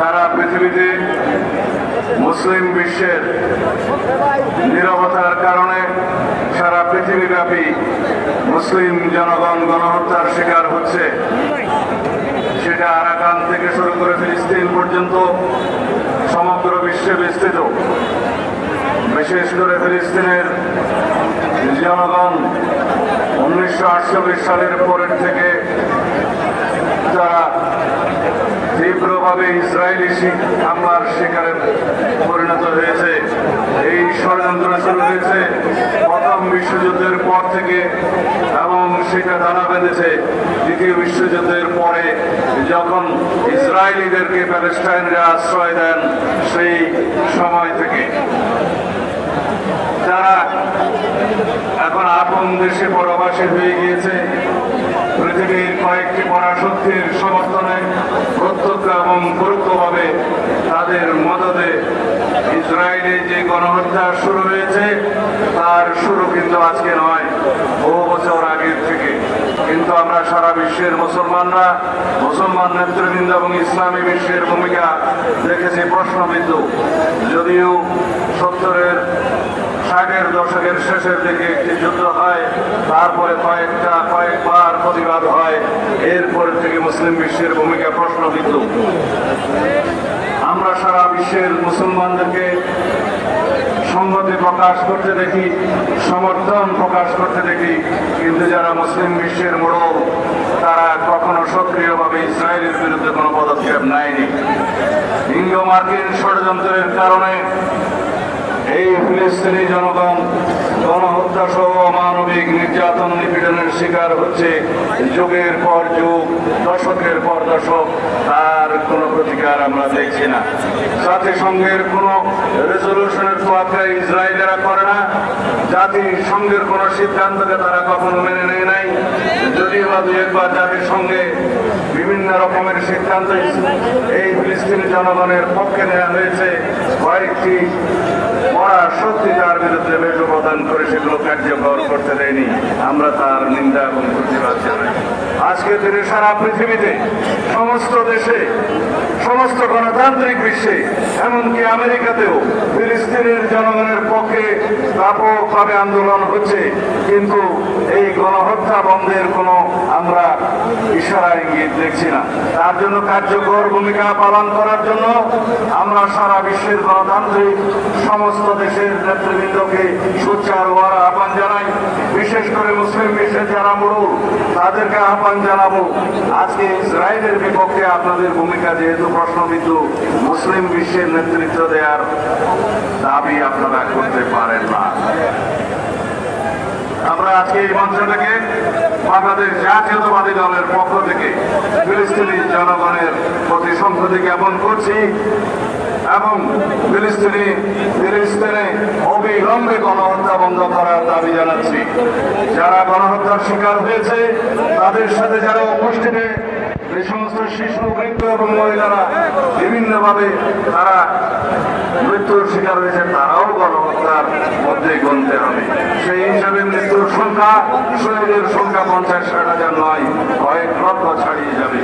সারা পৃথিবীতে মুসলিম বিশ্বের নিরবতার কারণে সারা পৃথিবীব্যাপী মুসলিম জনগণ গণহত্যার শিকার হচ্ছে। সেটা আরাকান থেকে শুরু করে ফিলিস্তিন পর্যন্ত সমগ্র বিশ্বে বিস্তৃত। বিশেষ করে ফিলিস্তিনের জনগণ উনিশশো আটচল্লিশ সালের পরের থেকে তারা তীব্রভাবে ইসরায়েলি হামলার শিকারে পরিণত হয়েছে। এই ষড়যন্ত্র শুরু হয়েছে। প্রথম বিশ্বযুদ্ধের পর থেকে এবং সেটা দানা বেঁধেছে। দ্বিতীয় বিশ্বযুদ্ধের পরে যখন ইসরায়েলিদেরকে প্যালেস্টাইনরা আশ্রয় দেন, সেই সময় থেকে। যারা এখন আপন দেশে পরবাসী হয়ে গিয়েছে পৃথিবীর কয়েকটি পরাশক্তির সমর্থনে প্রত্যক্ষ এবং পরোক্ষভাবে তাদের মদতে ইসরায়েলে যে গণহত্যা শুরু হয়েছে, তার শুরু কিন্তু আজকে নয়, বহু বছর আগের থেকে। কিন্তু আমরা সারা বিশ্বের মুসলমানরা, মুসলমান নেতৃবৃন্দ এবং ইসলামী বিশ্বের ভূমিকা দেখেছি প্রশ্নবিদ্ধ যদিও সত্তরের ষাটের দশকের শেষের দিকে একটি যুদ্ধ হয়, তারপরে কয়েকটা, কয়েকবার প্রতিবাদ হয়। এরপর থেকে মুসলিম বিশ্বের ভূমিকা প্রশ্নবিদ্ধ। আমরা সারা বিশ্বের মুসলমানদেরকে সংহতি প্রকাশ করতে দেখি, সমর্থন প্রকাশ করতে দেখি, কিন্তু যারা মুসলিম বিশ্বের মোড়ল, তারা কখনো সক্রিয়ভাবে ইসরায়েলের বিরুদ্ধে কোনো পদক্ষেপ নেয়নি। ইঙ্গো মার্কিন ষড়যন্ত্রের কারণে এই ফিলিস্তিনি জনগণ, গণহত্যা সহ অমানবিক নির্যাতন নিপীড়নের শিকার হচ্ছে। যুগের পর যুগ, দশকের পর দশক, তার কোনো প্রতিকার আমরা দেখছি না। জাতিসংঘের কোনো রেজলিউশনের তোয়াক্কা ইসরায়েলেরা করে না। জাতিসংঘের কোনো সিদ্ধান্তকে তারা কখনো মেনে নেয় নাই। যদিও বা দু একবার জাতিসংঘে বিভিন্ন রকমের সিদ্ধান্ত এই ফিলিস্তিনি জনগণের পক্ষে নেওয়া হয়েছে কয়েকটি মরা সত্যি তার বিরুদ্ধে ভেটো প্রদান করে সেগুলো কার্যকর করতে দেয়নি। আমরা তার নিন্দা এবং প্রতিবাদ জানাই। আজকে দিনে সারা পৃথিবীতে, সমস্ত দেশে, সমস্ত গণতান্ত্রিক বিশ্বে, এমনকি আমেরিকাতেও ফিলিস্তিনের জনগণের পক্ষে ব্যাপকভাবে আন্দোলন হচ্ছে। কিন্তু এই গণহত্যা বন্ধের কোনো ইশারা ইঙ্গিত দেখছি না। তার জন্য কার্যকর ভূমিকা পালন করার জন্য আমরা সারা বিশ্বের গণতান্ত্রিক সমস্ত দেশের নেতৃবৃন্দকে সোচ্চার হওয়ার আহ্বান জানাই। বিশেষ করে মুসলিম বিশ্বের যারা মরুল, তাদেরকে আহ্বান জানাব। আজকে ইসরায়েলের বিপক্ষে আপনাদের ভূমিকা যেহেতু প্রশ্নবিদ্ধ, মুসলিম বিশ্বের নেতৃত্ব দেওয়ার দাবি আপনারা করতে পারেন না। আমরা আজকে এই মঞ্চ থেকে বাংলাদেশ জাতীয়তাবাদী দলের পক্ষ থেকে ফিলিস্তিনি জনগণের প্রতি সংহতি জ্ঞাপন করছি এবং ফিলিস্তিনি ফিলিস্তিনে অবিলম্বে গণহত্যা বন্ধ করার দাবি জানাচ্ছি। যারা গণহত্যার শিকার হয়েছে, তাদের সাথে যারা উপস্থিতে এই সমস্ত শিশু, বৃদ্ধ এবং মহিলারা বিভিন্নভাবে তারা মৃত্যুর শিকার হয়েছে, তারাও গণহত্যার মধ্যে গণতে হবে। সেই হিসাবে মৃত্যুর সংখ্যা শহীদের সংখ্যা পঞ্চাশ ষাট হাজার নয়। কয়েক লক্ষ ছাড়িয়ে যাবে।